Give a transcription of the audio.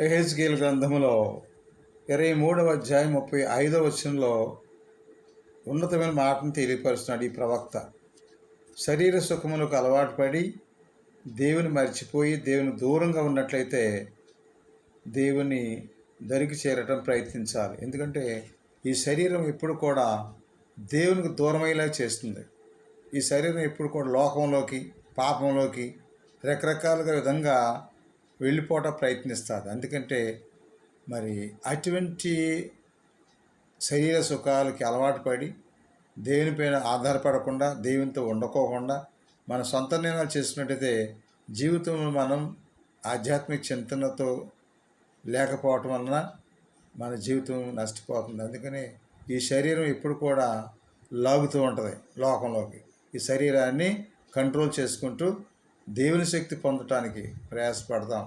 ఎహెజ్కేల్ గ్రంథములో ఇరవై మూడవ అధ్యాయం ముప్పై ఐదవ వచనంలో ఉన్నతమైన మాటను తెలియపరుస్తున్నాడు ఈ ప్రవక్త. శరీర సుఖములకు అలవాటు పడి దేవుని మర్చిపోయి దేవుని దూరంగా ఉన్నట్లయితే దేవుని దరికి చేరటం ప్రయత్నించాలి. ఎందుకంటే ఈ శరీరం ఎప్పుడు కూడా దేవునికి దూరమయ్యేలా చేస్తుంది. ఈ శరీరం ఎప్పుడు కూడా లోకంలోకి పాపంలోకి రకరకాలుగా విధంగా వెళ్ళిపోవటం ప్రయత్నిస్తుంది. ఎందుకంటే మరి అటువంటి శరీర సుఖాలకి అలవాటు పడి దేవునిపైన ఆధారపడకుండా దేవునితో ఉండకోకుండా మన సొంత నిర్ణయాలు చేసినట్టయితే జీవితంలో మనం ఆధ్యాత్మిక చింతనతో లేకపోవటం వలన మన జీవితం నష్టపోతుంది. అందుకని ఈ శరీరం ఎప్పుడు కూడా లాగుతూ ఉంటుంది లోకంలోకి. ఈ శరీరాన్ని కంట్రోల్ చేసుకుంటూ దేవుని శక్తి పొందటానికి ప్రయాసపడదాం